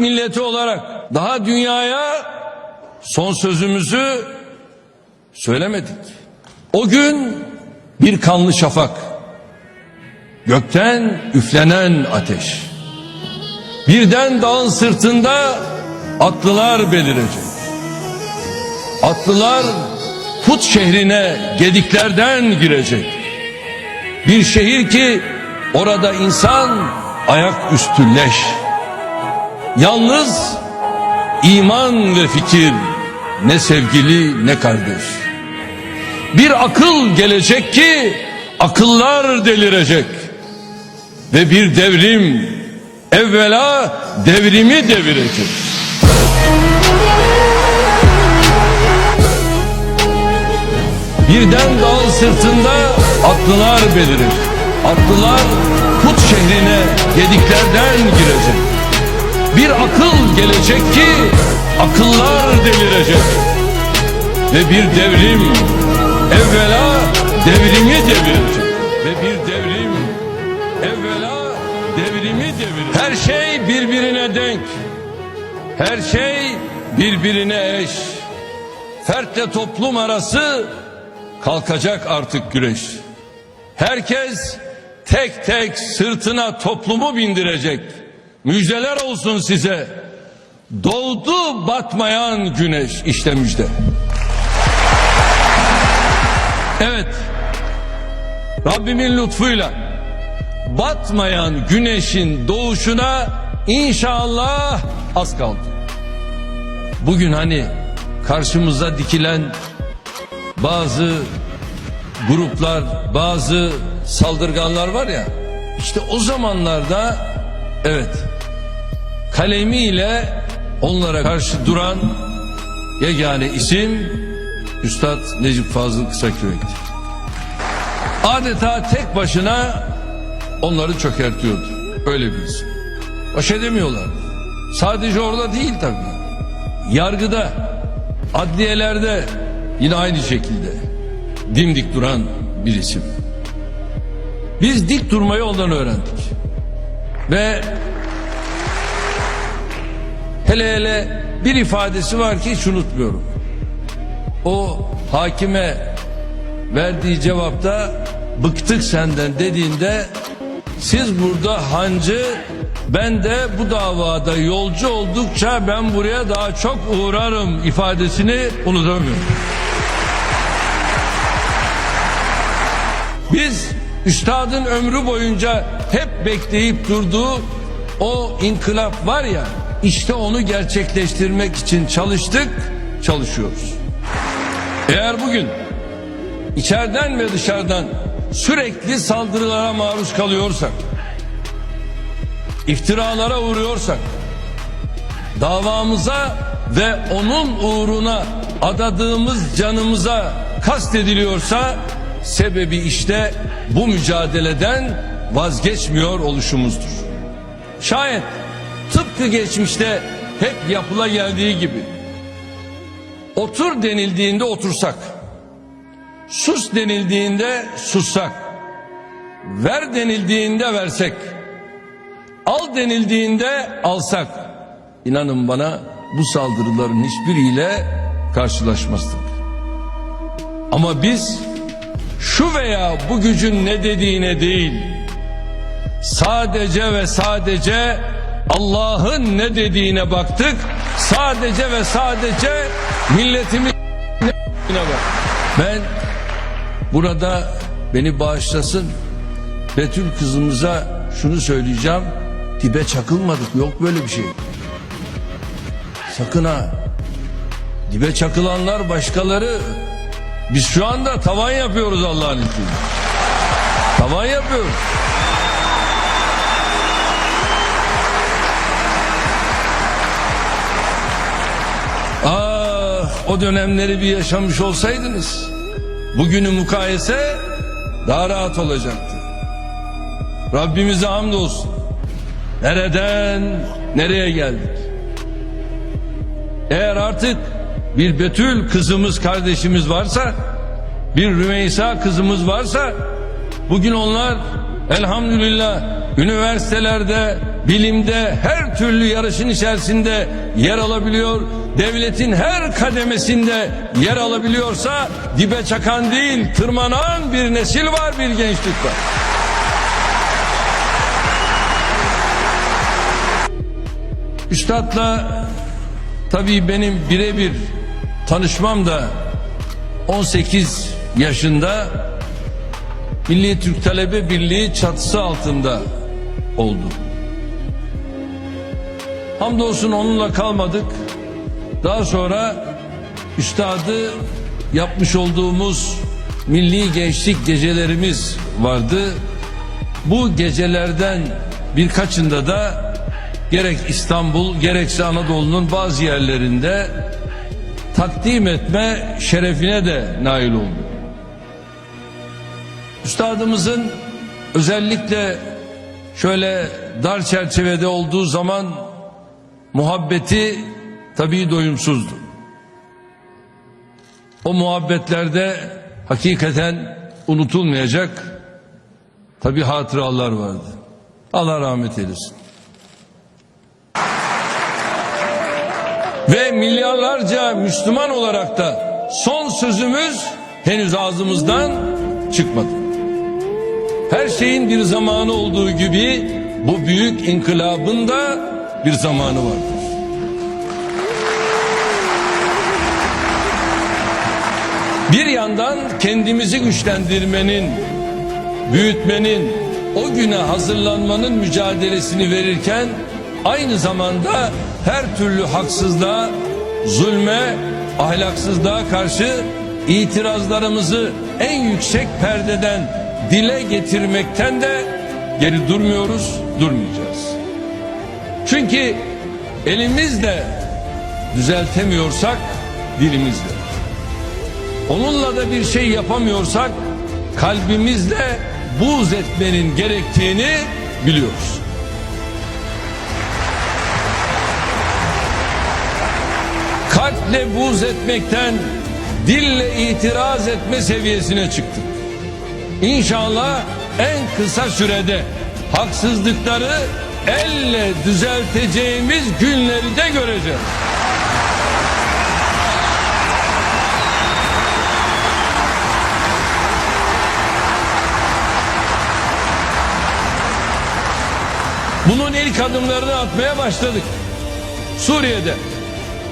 milleti olarak daha dünyaya son sözümüzü söylemedik. O gün bir kanlı şafak, gökten üflenen ateş. Birden dağın sırtında atlılar belirecek. Atlılar Put şehrine gediklerden girecek. Bir şehir ki orada insan ayak üstü leş. Yalnız iman ve fikir ne sevgili ne kardeş. Bir akıl gelecek ki akıllar delirecek. Ve bir devrim evvela devrimi devirecek. Birden dağ sırtında atlılar belirir. Atlılar Put şehrine gediklerden girecek. Bir akıl gelecek ki akıllar delirecek. Ve bir devrim evvela devrimi devirecek. Ve bir devrim evvela devrimi devirecek. Her şey birbirine denk. Her şey birbirine eş. Fertle toplum arası kalkacak artık güreş. Herkes tek tek sırtına toplumu bindirecek. Müjdeler olsun size. Doğdu batmayan güneş işte müjde. Evet. Rabbimin lütfuyla batmayan güneşin doğuşuna inşallah az kaldı. Bugün hani karşımıza dikilen bazı gruplar, bazı saldırganlar var ya. işte o zamanlarda evet kalemiyle onlara karşı duran yegane isim Üstad Necip Fazıl Kısakürek'ti. Adeta tek başına onları çökertiyordu. Öyle bir isim. Baş edemiyorlar. Sadece orada değil tabii. Yargıda, adliyelerde yine aynı şekilde dimdik duran bir isim. Biz dik durmayı ondan öğrendik. Ve hele hele bir ifadesi var ki hiç unutmuyorum. O hakime verdiği cevapta bıktık senden dediğinde siz burada hancı ben de bu davada yolcu oldukça ben buraya daha çok uğrarım ifadesini unutamıyorum. Biz üstadın ömrü boyunca hep bekleyip durduğu o inkılap var ya işte onu gerçekleştirmek için çalıştık, çalışıyoruz. Eğer bugün içeriden ve dışarıdan sürekli saldırılara maruz kalıyorsak, iftiralara uğruyorsak, davamıza ve onun uğruna adadığımız canımıza kastediliyorsa sebebi işte bu mücadeleden vazgeçmiyor oluşumuzdur. Şayet tıpkı geçmişte hep yapıla geldiği gibi otur denildiğinde otursak, sus denildiğinde sussak, ver denildiğinde versek, al denildiğinde alsak, inanın bana bu saldırıların hiçbiriyle karşılaşmazdık. Ama biz şu veya bu gücün ne dediğine değil, sadece ve sadece Allah'ın ne dediğine baktık, sadece ve sadece bak. Ben burada beni bağışlasın, Betül kızımıza şunu söyleyeceğim, dibe çakılmadık, yok böyle bir şey. Sakın ha, dibe çakılanlar başkaları, biz şu anda tavan yapıyoruz Allah'ın izniyle. Tavan yapıyoruz. O dönemleri bir yaşamış olsaydınız bugünü mukayese daha rahat olacaktı. Rabbimize hamdolsun. Nereden nereye geldik? Eğer artık bir Betül kızımız kardeşimiz varsa bir Rümeysa kızımız varsa bugün onlar elhamdülillah üniversitelerde bilimde her türlü yarışın içerisinde yer alabiliyor, devletin her kademesinde yer alabiliyorsa dibe çakan değil tırmanan bir nesil var bir gençlik var. Üstad'la tabii benim birebir tanışmam da 18 yaşında Milli Türk Talebe Birliği çatısı altında oldu. Hamdolsun onunla kalmadık. Daha sonra üstadı yapmış olduğumuz milli gençlik gecelerimiz vardı. Bu gecelerden birkaçında da gerek İstanbul gerekse Anadolu'nun bazı yerlerinde takdim etme şerefine de nail oldu. Üstadımızın özellikle şöyle dar çerçevede olduğu zaman muhabbeti tabii doyumsuzdu. O muhabbetlerde hakikaten unutulmayacak tabii hatıralar vardı. Allah rahmet eylesin. Ve milyarlarca Müslüman olarak da son sözümüz henüz ağzımızdan çıkmadı. Her şeyin bir zamanı olduğu gibi bu büyük inkılabın da bir zamanı vardır. Bir yandan kendimizi güçlendirmenin, büyütmenin, o güne hazırlanmanın mücadelesini verirken aynı zamanda her türlü haksızlığa, zulme, ahlaksızlığa karşı itirazlarımızı en yüksek perdeden dile getirmekten de geri durmuyoruz, durmayacağız. Çünkü elimizle düzeltemiyorsak dilimizle. Onunla da bir şey yapamıyorsak kalbimizle buğz etmenin gerektiğini biliyoruz. Kalple buğz etmekten dille itiraz etme seviyesine çıktık. İnşallah en kısa sürede haksızlıkları elle düzelteceğimiz günleri de göreceğiz. Bunun ilk adımlarını atmaya başladık. Suriye'de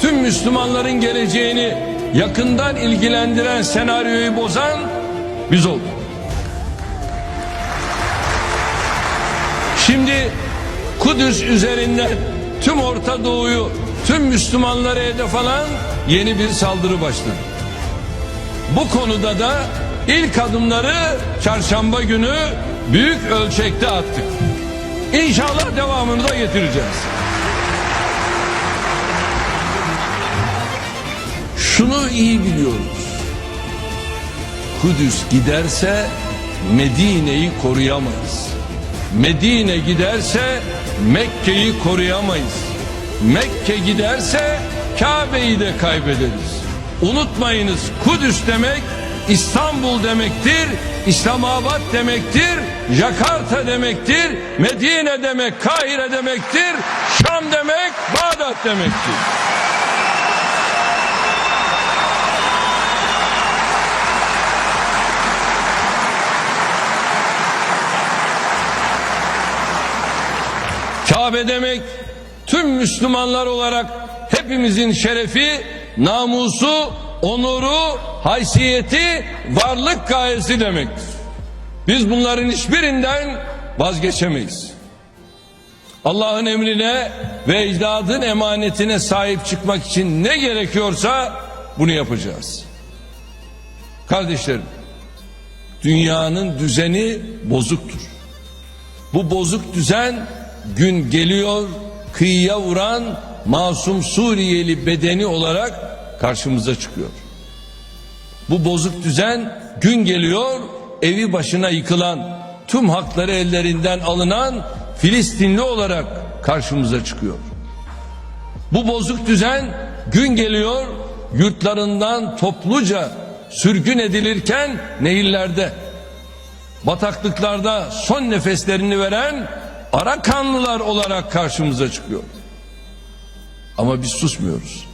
tüm Müslümanların geleceğini yakından ilgilendiren senaryoyu bozan biz olduk. Şimdi Kudüs üzerinden tüm Orta Doğu'yu, tüm Müslümanları hedef alan yeni bir saldırı başladı. Bu konuda da ilk adımları çarşamba günü büyük ölçekte attık. İnşallah devamını da getireceğiz. Şunu iyi biliyoruz. Kudüs giderse Medine'yi koruyamayız. Medine giderse Mekke'yi koruyamayız. Mekke giderse Kabe'yi de kaybederiz. Unutmayınız Kudüs demek İstanbul demektir, İslamabad demektir, Jakarta demektir, Medine demek, Kahire demektir, Şam demek, Bağdat demektir. Kabe demek tüm Müslümanlar olarak hepimizin şerefi, namusu, onuru, haysiyeti, varlık gayesi demektir. Biz bunların hiçbirinden vazgeçemeyiz. Allah'ın emrine ve ecdadın emanetine sahip çıkmak için ne gerekiyorsa bunu yapacağız. Kardeşlerim, dünyanın düzeni bozuktur. Bu bozuk düzen gün geliyor kıyıya vuran masum Suriyeli bedeni olarak karşımıza çıkıyor. Bu bozuk düzen gün geliyor evi başına yıkılan tüm hakları ellerinden alınan Filistinli olarak karşımıza çıkıyor. Bu bozuk düzen gün geliyor yurtlarından topluca sürgün edilirken nehirlerde bataklıklarda son nefeslerini veren Arakanlılar olarak karşımıza çıkıyor. Ama biz susmuyoruz.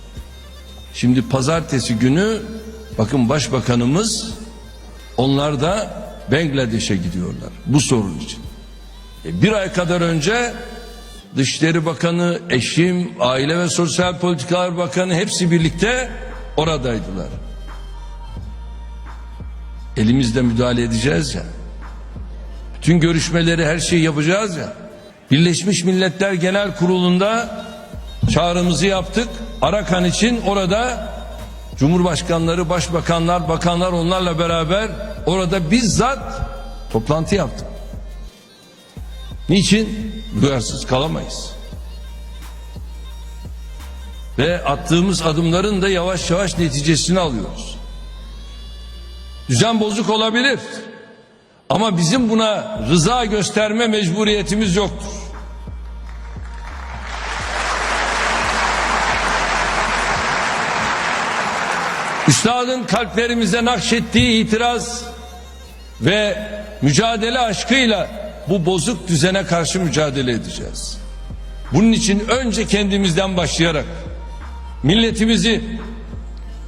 Şimdi pazartesi günü bakın başbakanımız onlar da Bangladeş'e gidiyorlar bu sorun için. E, bir ay kadar önce Dışişleri Bakanı, eşim, Aile ve Sosyal Politikalar Bakanı hepsi birlikte oradaydılar. Elimizde müdahale edeceğiz ya. Bütün görüşmeleri her şeyi yapacağız ya. Birleşmiş Milletler Genel Kurulu'nda çağrımızı yaptık. Arakan için orada Cumhurbaşkanları, başbakanlar, bakanlar onlarla beraber orada bizzat toplantı yaptık. Niçin? Duyarsız kalamayız. Ve attığımız adımların da yavaş yavaş neticesini alıyoruz. Düzen bozuk olabilir. Ama bizim buna rıza gösterme mecburiyetimiz yoktur. Üstadın kalplerimize nakşettiği itiraz ve mücadele aşkıyla bu bozuk düzene karşı mücadele edeceğiz. Bunun için önce kendimizden başlayarak milletimizi,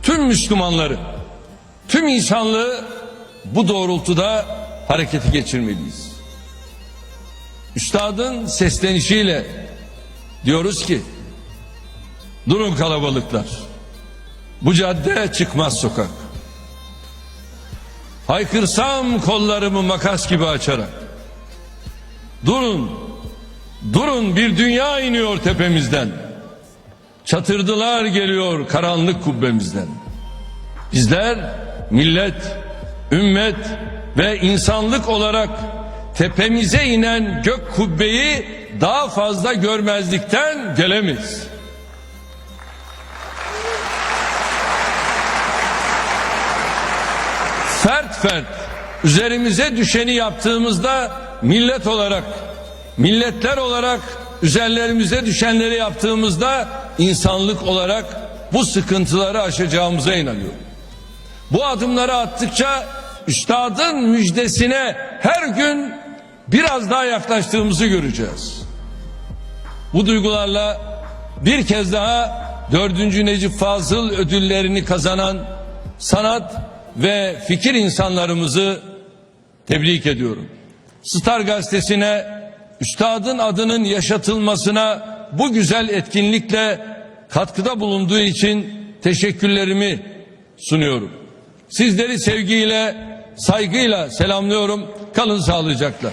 tüm Müslümanları, tüm insanlığı bu doğrultuda hareketi geçirmeliyiz. Üstadın seslenişiyle diyoruz ki durun kalabalıklar. Bu cadde çıkmaz sokak. Haykırsam kollarımı makas gibi açarak. Durun, durun bir dünya iniyor tepemizden. Çatırdılar geliyor karanlık kubbemizden. Bizler millet, ümmet ve insanlık olarak tepemize inen gök kubbeyi daha fazla görmezlikten gelemeyiz. Fert fert üzerimize düşeni yaptığımızda millet olarak, milletler olarak üzerlerimize düşenleri yaptığımızda insanlık olarak bu sıkıntıları aşacağımıza inanıyorum. Bu adımları attıkça üstadın müjdesine her gün biraz daha yaklaştığımızı göreceğiz. Bu duygularla bir kez daha dördüncü Necip Fazıl ödüllerini kazanan sanat ve fikir insanlarımızı tebrik ediyorum. Star gazetesine üstadın adının yaşatılmasına bu güzel etkinlikle katkıda bulunduğu için teşekkürlerimi sunuyorum. Sizleri sevgiyle, saygıyla selamlıyorum. Kalın sağlıcakla.